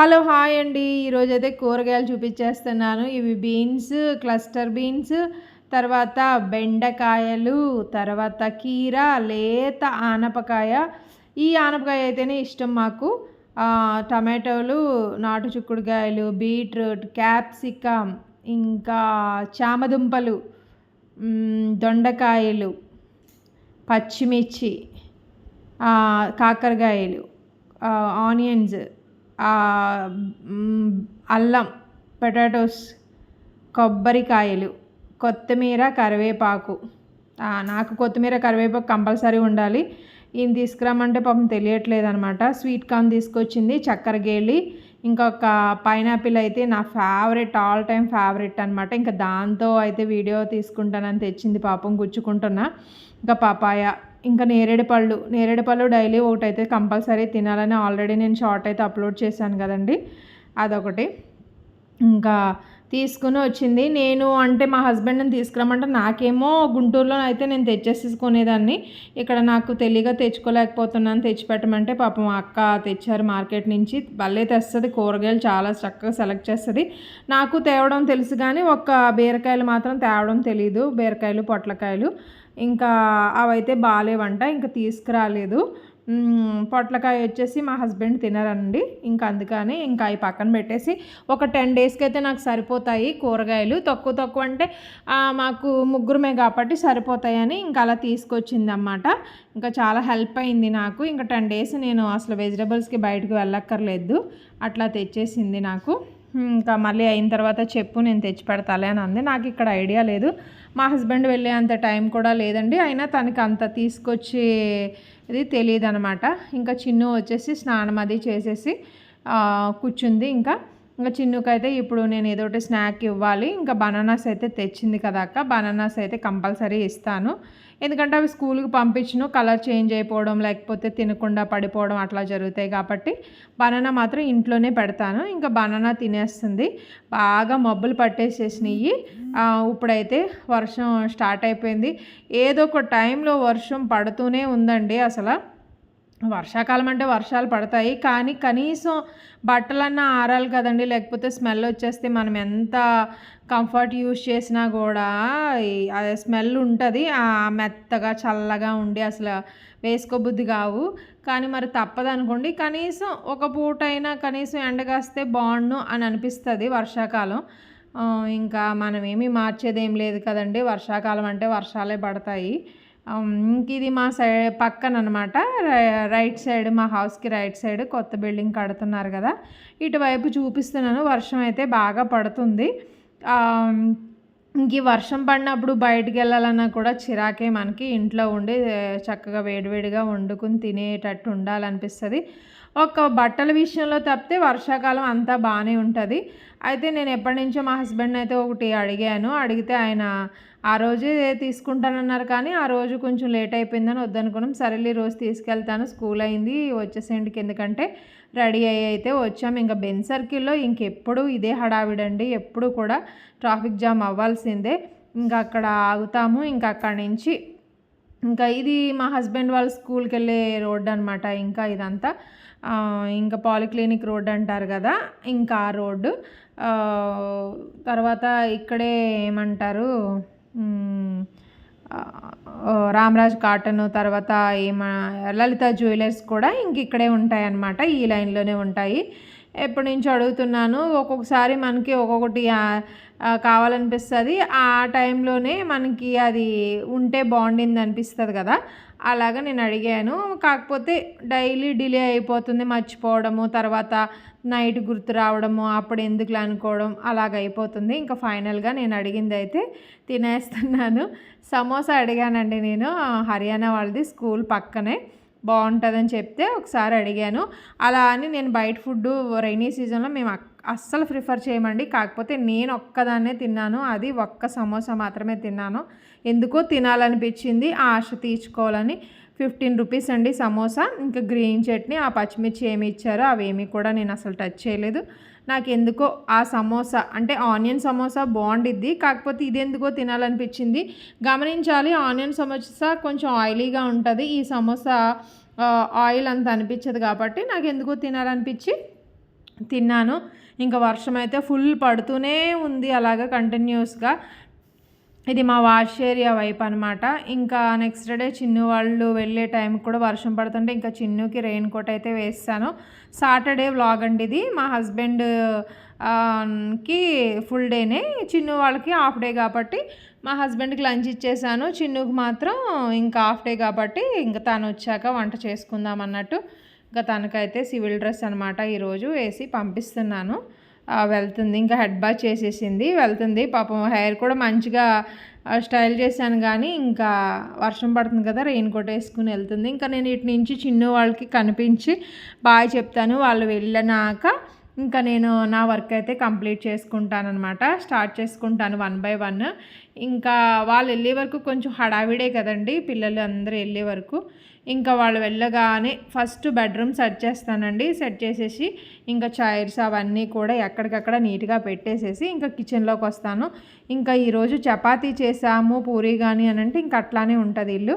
Hello hi అండి. ఈరోజు అయితే కూరగాయలు చూపించేస్తున్నాను. ఇవి బీన్స్ క్లస్టర్ బీన్స్ తర్వాత బెండకాయలు తర్వాత కీర లేత ఆనపకాయ. ఈ ఆనపకాయ అయితేనే ఇష్టం మాకు. టమాటోలు నాటు చిక్కుడుకాయలు బీట్రూట్ క్యాప్సికమ్ ఇంకా చామదుంపలు దొండకాయలు పచ్చిమిర్చి కాకరకాయలు ఆనియన్స్. అల్లం పొటాటోస్ కొబ్బరికాయలు కొత్తిమీర కరివేపాకు. నాకు కొత్తిమీర కరివేపాకు కంపల్సరీ ఉండాలి. ఈయన తీసుకురమ్మంటే పాపం తెలియట్లేదు అనమాట స్వీట్ కార్న్ తీసుకొచ్చింది చక్కెర గేలి ఇంకొక పైనాపిల్ అయితే నా ఫేవరెట్ ఆల్ టైమ్ ఫేవరెట్ అనమాట ఇంకా దాంతో అయితే వీడియో తీసుకుంటానని తెచ్చింది పాపం గుచ్చుకుంటున్నా. ఇంకా పాపాయ ఇంకా నేరేడు పళ్ళు నేరేడు పళ్ళు డైలీ ఒకటి అయితే కంపల్సరీ తినాలని ఆల్రెడీ నేను షార్ట్ అయితే అప్లోడ్ చేశాను కదండి. అదొకటి. ఇంకా తీసుకుని వచ్చింది. నేను అంటే మా హస్బెండ్ని తీసుకురమ్మంటే నాకేమో గుంటూరులో అయితే నేను తెచ్చేసుకునేదాన్ని ఇక్కడ నాకు తెలియగా తెచ్చుకోలేకపోతున్నాను. తెచ్చిపెట్టమంటే పాపం అక్క తెచ్చారు మార్కెట్ నుంచి. భలే తెస్తుంది. కూరగాయలు చాలా చక్కగా సెలెక్ట్ చేస్తుంది. నాకు తేవడం తెలుసు కానీ ఒక్క బీరకాయలు మాత్రం తేవడం తెలియదు బీరకాయలు పొట్లకాయలు. ఇంకా అవైతే బాగాలేవంట ఇంకా తీసుకురాలేదు. పొట్లకాయ వచ్చేసి మా హస్బెండ్ తినరండి. ఇంకా అందుకని ఇంకా అవి పక్కన పెట్టేసి ఒక టెన్ డేస్కి అయితే నాకు సరిపోతాయి కూరగాయలు. తక్కువ తక్కువ అంటే మాకు ముగ్గురమే కాబట్టి సరిపోతాయని ఇంకా అలా తీసుకొచ్చింది అన్నమాట ఇంకా చాలా హెల్ప్ అయింది నాకు. ఇంకా టెన్ డేస్ నేను అసలు వెజిటబుల్స్కి బయటకు వెళ్ళక్కర్లేదు. అట్లా తెచ్చేసింది నాకు. ఇంకా మళ్ళీ అయిన తర్వాత చెప్పు నేను తెచ్చి పెడతాలే అని అంది. నాకు ఇక్కడ ఐడియా లేదు. మా హస్బెండ్ వెళ్ళే అంత టైం కూడా లేదండి. అయినా తనకి అంత తీసుకొచ్చి ఇది తెలియదు అనమాట ఇంకా చిన్ను వచ్చేసి స్నానం అది చేసేసి కూర్చుంది. ఇంకా ఇంకా చిన్నుకైతే ఇప్పుడు నేను ఏదో ఒకటి స్నాక్ ఇవ్వాలి. ఇంకా బనానాస్ అయితే తెచ్చింది కదా అక్క. బనానాస్ అయితే కంపల్సరీ ఇస్తాను. ఎందుకంటే అవి స్కూల్కి పంపించను కలర్ చేంజ్ అయిపోవడం లేకపోతే తినకుండా పడిపోవడం అట్లా జరుగుతాయి కాబట్టి బనానా మాత్రం ఇంట్లోనే పెడతాను. ఇంకా బనానా తినేస్తుంది. బాగా మబ్బులు పట్టేసేసినాయి ఇప్పుడైతే వర్షం స్టార్ట్ అయిపోయింది. ఏదో ఒక టైంలో వర్షం పడుతూనే ఉందండి అసలు. వర్షాకాలం అంటే వర్షాలు పడతాయి. కానీ కనీసం బట్టలన్నా ఆరాలి కదండి. లేకపోతే స్మెల్ వచ్చేస్తే మనం ఎంత కంఫర్ట్ యూస్ చేసినా కూడా అదే స్మెల్ ఉంటుంది. మెత్తగా చల్లగా ఉండి అసలు వేసుకోబుద్ధి కావు. కానీ మరి తప్పదు అనుకోండి. కనీసం ఒక పూట అయినా కనీసం ఎండగాస్తే బాగుండు అని అనిపిస్తుంది వర్షాకాలం. ఇంకా మనం ఏమీ మార్చేది ఏం లేదు కదండి. వర్షాకాలం అంటే వర్షాలే పడతాయి. Um, ఇది మా సైడ్ పక్కన అనమాట రైట్ సైడ్ మా హౌస్కి రైట్ సైడ్ కొత్త బిల్డింగ్ కడుతున్నారు కదా. ఇటువైపు చూపిస్తున్నాను. వర్షం అయితే బాగా పడుతుంది. Um, ఇంక వర్షం పడినప్పుడు బయటికి వెళ్ళాలన్నా కూడా చిరాకే మనకి. ఇంట్లో ఉండి చక్కగా వేడివేడిగా వండుకుని తినేటట్టు ఉండాలనిపిస్తుంది. ఒక బట్టల విషయంలో తప్పితే వర్షాకాలం అంతా బాగానే ఉంటుంది. అయితే నేను ఎప్పటి నుంచో మా హస్బెండ్ అయితే ఒకటి అడిగాను. అడిగితే ఆయన ఆ రోజే తీసుకుంటానన్నారు కానీ ఆ రోజు కొంచెం లేట్ అయిపోయిందని వద్దనుకున్నాం. సరేలే రోజు తీసుకెళ్తాను. స్కూల్ అయింది వచ్చేసేంటికి ఎందుకంటే రెడీ అయ్యి అయితే వచ్చాము ఇంకా బెన్ సర్కిల్లో ఇంకెప్పుడు ఇదే హడావిడండి. ఎప్పుడు కూడా ట్రాఫిక్ జామ్ అవ్వాల్సిందే. ఇంకా అక్కడ ఆగుతాము. ఇంకా అక్కడి నుంచి ఇంకా ఇది మా హస్బెండ్ వాళ్ళ స్కూల్కి వెళ్ళే రోడ్ అనమాట ఇంకా ఇదంతా ఇంకా పాలిక్లినిక్ రోడ్ అంటారు కదా ఇంకా ఆ రోడ్డు. తర్వాత ఇక్కడే ఏమంటారు? రామరాజ్ కాటన్ తర్వాత ఏమ లలిత జ్యువెలర్స్ కూడా ఇంక ఇక్కడే ఉంటాయి అన్నమాట ఈ లైన్లోనే ఉంటాయి. ఎప్పటి నుంచో అడుగుతున్నాను ఒక్కొక్కసారి మనకి ఒక్కొక్కటి కావాలనిపిస్తుంది. ఆ టైంలోనే మనకి అది ఉంటే బాగుండింది అనిపిస్తుంది కదా. అలాగ నేను అడిగాను. కాకపోతే డైలీ డిలే అయిపోతుంది మర్చిపోవడము తర్వాత నైట్ గుర్తు రావడము అప్పుడు ఎందుకు అనుకోవడం అలాగ అయిపోతుంది. ఇంకా ఫైనల్గా నేను అడిగింది అయితే తినేస్తున్నాను. సమోసా అడిగానండి నేను హర్యానా వాళ్ళది స్కూల్ పక్కనే. బాగుంటుందని చెప్తే ఒకసారి అడిగాను. అలా అని నేను బయట ఫుడ్ రైనీ సీజన్లో మేము అస్సలు ప్రిఫర్ చేయమండి. కాకపోతే నేను ఒక్కదాన్నే తిన్నాను. అది ఒక్క సమోసా మాత్రమే తిన్నాను. ఎందుకో తినాలనిపించింది. ఆ ఆశ తీర్చుకోవాలని ఫిఫ్టీన్ రూపీస్ అండి సమోసా. ఇంకా గ్రీన్ చట్నీ ఆ పచ్చిమిర్చి ఏమి ఇచ్చారో అవేమీ కూడా నేను అసలు టచ్ చేయలేదు. నాకు ఎందుకో ఆ సమోసా అంటే ఆనియన్ సమోసా బాగుండిద్ది. కాకపోతే ఇది ఎందుకో తినాలనిపించింది. గమనించాలి ఆనియన్ సమోసా కొంచెం ఆయిలీగా ఉంటుంది. ఈ సమోసా ఆయిల్ అంత అనిపించదు కాబట్టి నాకు ఎందుకో తినాలనిపించి తిన్నాను. ఇంకా వర్షం అయితే ఫుల్ పడుతూనే ఉంది అలాగా కంటిన్యూస్గా. ఇది మా వాష్ ఏరియా వైపు అనమాట ఇంకా నెక్స్ట్ డే చిన్ను వాళ్ళు వెళ్ళే టైంకి కూడా వర్షం పడుతుంటే ఇంకా చిన్నుకి రెయిన్ కోట్ అయితే వేస్తాను. సాటర్డే వ్లాగ్ అండి ఇది. మా హస్బెండ్కి ఫుల్ డేనే చిన్ను వాళ్ళకి హాఫ్ డే కాబట్టి మా హస్బెండ్కి లంచ్ ఇచ్చేసాను. చిన్నుకి మాత్రం ఇంకా హాఫ్ డే కాబట్టి ఇంకా తను వచ్చాక వంట చేసుకుందాం అన్నట్టు. ఇంకా తనకైతే సివిల్ డ్రెస్ అనమాట ఈరోజు వేసి పంపిస్తున్నాను. వెళ్తుంది. ఇంకా హెడ్ బాత్ చేసేసింది. వెళ్తుంది. పాపం హెయిర్ కూడా మంచిగా స్టైల్ చేశాను కానీ ఇంకా వర్షం పడుతుంది కదా రెయిన్ కోట్ వేసుకుని వెళ్తుంది. ఇంకా నేను ఇటు నుంచి చిన్న వాళ్ళకి కనిపించి బాయ్ చెప్తాను. వాళ్ళు వెళ్ళినాక ఇంకా నేను నా వర్క్ అయితే కంప్లీట్ చేసుకుంటానమాట స్టార్ట్ చేసుకుంటాను వన్ బై వన్. ఇంకా వాళ్ళు వెళ్ళే వరకు కొంచెం హడావిడే కదండి పిల్లలు అందరూ వెళ్ళే వరకు. ఇంకా వాళ్ళు వెళ్ళగానే ఫస్ట్ బెడ్రూమ్ సెట్ చేస్తానండి. సెట్ చేసేసి ఇంకా చైర్స్ అవన్నీ కూడా ఎక్కడికక్కడ నీట్గా పెట్టేసేసి ఇంకా కిచెన్లోకి వస్తాను. ఇంకా ఈరోజు చపాతీ చేసాము పూరి కానీ అని అంటే ఇంకా అట్లానే ఉంటుంది ఇల్లు.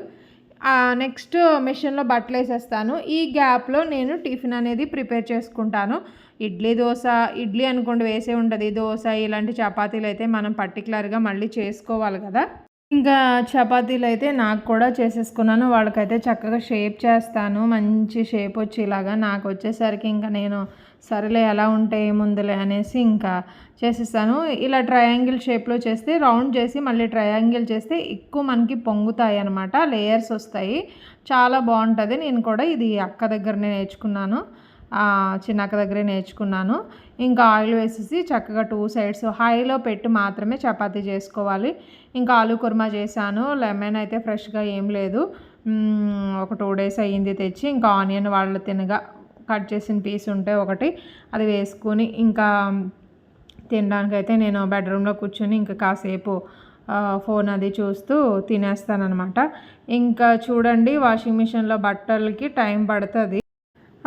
నెక్స్ట్ మిషన్లో బట్టలు వేసేస్తాను. ఈ గ్యాప్లో నేను టిఫిన్ అనేది ప్రిపేర్ చేసుకుంటాను. ఇడ్లీ దోశ ఇడ్లీ అనుకోండి వేసే ఉంటుంది దోశ ఇలాంటి చపాతీలు అయితే మనం పర్టికులర్గా మళ్ళీ చేసుకోవాలి కదా. ఇంకా చపాతీలు అయితే నాకు కూడా చేసేసుకున్నాను. వాళ్ళకైతే చక్కగా షేప్ చేస్తాను. మంచి షేప్ వచ్చేలాగా నాకు వచ్చేసరికి ఇంకా నేను సరేలే ఎలా ఉంటే ఏముందిలే అనేసి ఇంకా చేసేస్తాను. ఇలా ట్రయాంగిల్ షేప్లో చేస్తే రౌండ్ చేసి మళ్ళీ ట్రయాంగిల్ చేస్తే ఎక్కువ మనకి పొంగుతాయి అనమాట లేయర్స్ వస్తాయి. చాలా బాగుంటుంది. నేను కూడా ఇది అక్క దగ్గరనే నేర్చుకున్నాను. చిన్నక్క దగ్గరే నేర్చుకున్నాను. ఇంకా ఆయిల్ వేసేసి చక్కగా టూ సైడ్స్ హైలో పెట్టి మాత్రమే చపాతీ చేసుకోవాలి. ఇంకా ఆలు కుర్మా చేశాను. లెమన్ అయితే ఫ్రెష్గా ఏం లేదు. ఒక టూ డేస్ అయ్యింది తెచ్చి ఇంకా ఆనియన్ వాళ్ళు తినగా కట్ చేసిన పీస్ ఉంటే ఒకటి అది వేసుకొని ఇంకా తినడానికైతే నేను బెడ్రూమ్లో కూర్చొని ఇంకా కాసేపు ఫోన్ అది చూస్తూ తినేస్తానమాట ఇంకా చూడండి వాషింగ్ మిషన్లో బట్టలకి టైం పడుతుంది.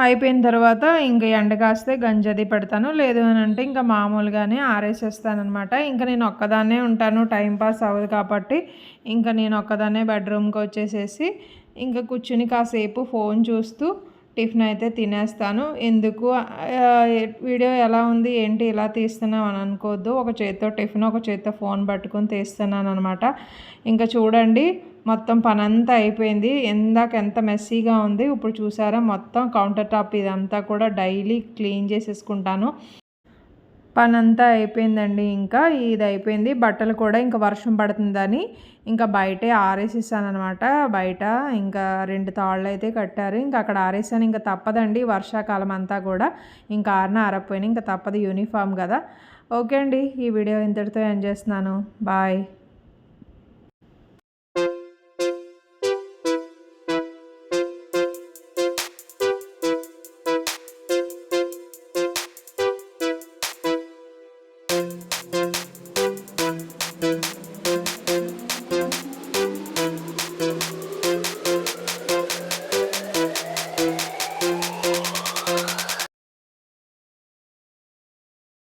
అయిపోయిన తర్వాత ఇంకా ఎండ కాస్తే గంజది పెడతాను. లేదు అని అంటే ఇంకా మామూలుగానే ఆరేసేస్తానమాట ఇంకా నేను ఒక్కదాన్నే ఉంటాను. టైం పాస్ అవ్వదు కాబట్టి ఇంకా నేను ఒక్కదాన్నే బెడ్రూమ్కి వచ్చేసేసి ఇంకా కూర్చుని కాసేపు ఫోన్ చూస్తూ టిఫిన్ అయితే తినేస్తాను. ఎందుకు? వీడియో ఎలా ఉంది? ఏంటి? ఇలా తీస్తున్నాం అని అనుకోవద్దు. ఒక చేత్తో టిఫిన్ ఒక చేత్తో ఫోన్ పట్టుకొని తీస్తున్నాను అనమాట ఇంకా చూడండి. మొత్తం పని అంతా అయిపోయింది. ఎందాక ఎంత మెస్సీగా ఉంది ఇప్పుడు చూసారా? మొత్తం కౌంటర్ టాప్ ఇదంతా కూడా డైలీ క్లీన్ చేసేసుకుంటాను. పనంతా అయిపోయిందండి ఇంకా ఇది అయిపోయింది. బట్టలు కూడా ఇంకా వర్షం పడుతుందని ఇంకా బయటే ఆరేసేసాను అనమాట బయట ఇంకా రెండు తాళ్ళు అయితే కట్టారు. ఇంకా అక్కడ ఆరేసాను. ఇంకా తప్పదండి వర్షాకాలం అంతా కూడా. ఇంకా ఆరిన ఆరకపోయినా ఇంకా తప్పదు యూనిఫామ్ కదా. ఓకే అండి ఈ వీడియో ఇంతటితో ఎండ్ చేస్తున్నాను. బాయ్. Música